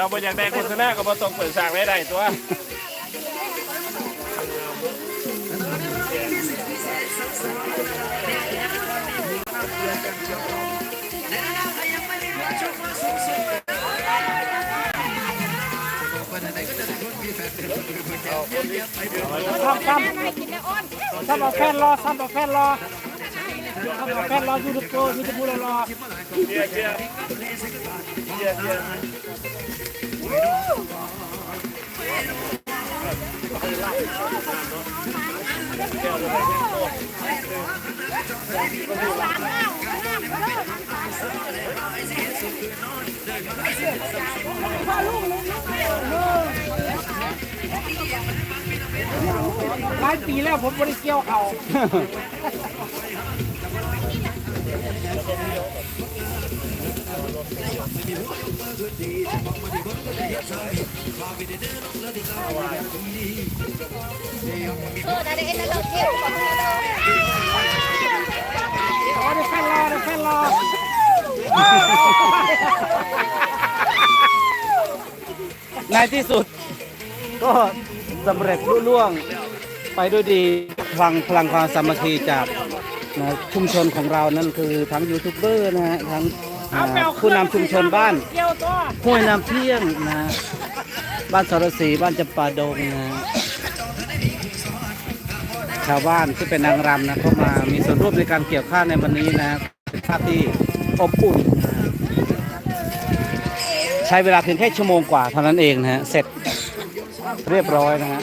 เราบ่อยากได้โฆษณาก็บ่ต้องเปิดสร้างรายได้ตัวซ้ำซ้ำซ้ำเอาแฟนรอซ้ำเอาแฟนรอซ้ำเอาแฟนรอยูทูบโกยูทูบรอเชียร์เชียร์เย หลายปีแล้วผมบริเกี่ยวเขา ขอได้แฟนรอได้แฟนรอในที่สุด ก็สำเร็จลุล่วงไปด้วยดีพลังพลังความสามัคคีจากนะชุมชนของเรานั่นคือทั้งยูทูบเบอร์นะฮะทั้ง ผู้นำชุมชนบ้านห้วยน้ำเที่ยงนะบ้านสรศรีบ้านจำปาดงนะชาวบ้านที่เป็นนางรำนะก็มามีส่วนร่วมในการเกี่ยวข้าวในวันนี้นะเป็นภาพที่อบอุ่นนะใช้เวลาเพียงแค่ชั่วโมงกว่าเท่านั้นเองนะฮะเสร็จเรียบร้อยนะฮะ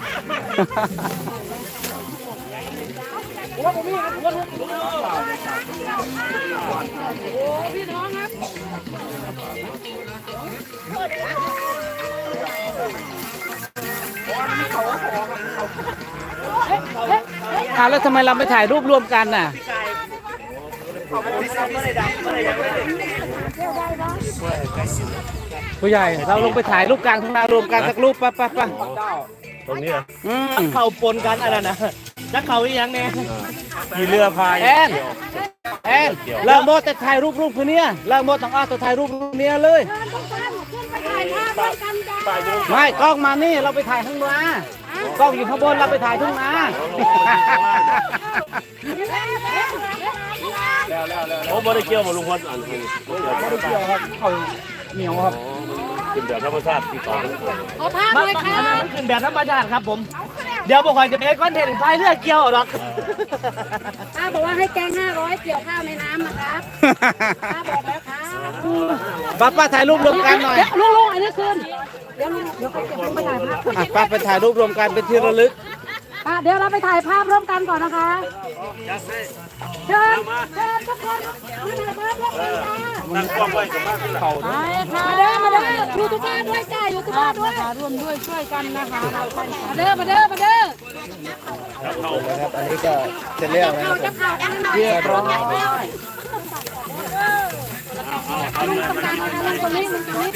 อ่าแล้วทำไมเราไม่ถ่ายรูปรวมกันน่ะ ผู้ใหญ่เราลงไปถ่ายรูปกลางทุ่งนารวมกันสักรูปปะปะปะ ตรงนี้เหรออืมเขาปนกันอะไรนะจักเขาอีหยังแน่มีเรือพายแอนแอนเลิกโมดแต่ถ่ายรูปรูปคนเนี้ยเลิกโมดต้องเอาตัวถ่ายรูปรูปเนี้ยเลยไม่กล้องมานี่เราไปถ่ายข้างล่างกล้องอยู่ข้างบนเราไปถ่ายทุ่งนาโอ้บ่ได้เกี่ยวบ่ลุงพลอันนี้บ่ได้เกี่ยวครับเขาเหนียวครับ เป็นแบบธรรมชาติที่ต่อกัน Có tha มัน đuôi มัน khá. มันขึ้นแบบธรรมชาติครับผม เดี๋ยวบอกก่อนจะเป็นคอนเทนต์พายเรือเกี่ยวหรอกป้าบอกว่าให้แกงห้าร้อยเกี่ยวข้าวในน้ำนะครับป้าบอกแล้วครับป้าป้าถ่ายรูปรวมกันหน่อยเดี๋ยวลุงลุงอันนี้คืนเดี๋ยวลุงเดี๋ยวเขาเก็บลงไปถ่ายภาพอะป้าไปถ่ายรูปรวมกันเป็นที่ระลึก ป้าเดี๋ยวเราไปถ่ายภาพร่วมกันก่อนนะคะเชิญเชิญทุกคนมาถ่ายภาพร่วมกันค่ะตั้งกล้องไว้กับบ้านเขาไปค่ะมาเด้อมาเด้อยูทูบเบอร์ด้วยจ้ายูทูบเบอร์ด้วยร่วมด้วยช่วยกันนะคะมาเด้อมาเด้อมาเด้ออันนี้ก็จะเอาจะข่าวกันหน่อยเรียบร้อยลุงตรงลางนะคะลุงตรงนี้ลุงตรงนี้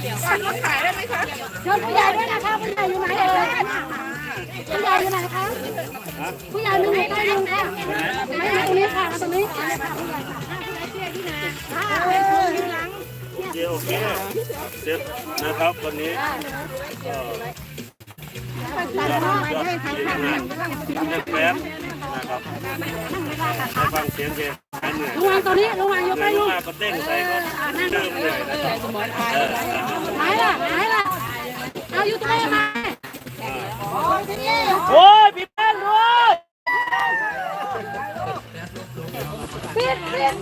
เชิญผู้ใหญ่ด้วยนะคะผู้ใหญ่อยู่ไหนเอ่ยผู้ใหญ่อยู่ไหนคะผู้ใหญ่อยู่ไหนใกล้ลุงค่ะไม่มาตรงนี้ค่ะมาตรงนี้ค่ะผู้ใหญ่ค่ะค่ะอยู่หลังโอเคโอเคเสร็จนะครับวันนี้ก็ตัดพ่อไปด้วยทางทางนั้นเรียกแป๊บนะ ครับไปฟังเสียงเพลงหายเหนื่อยลุงวางตัวนี้ลุงวางยกเหนื่ให้อยลุงมากก็เต้นใส่ก็เริ่มเหนื่อยนะครับเออไหนล่ะไหนล่ะเอาอยู่ตรงไหนมาโอ้ยพี่แป้นด้วยปิดปิด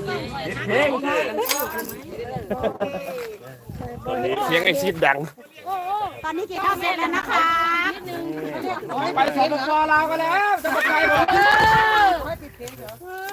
ตอนนี้เสียงไอซิดดัง ตอนนี้กี่ข้าวเสร็จแล้วนะคะ ไปสปปลาวกันแล้วจะมาไกลผมเออ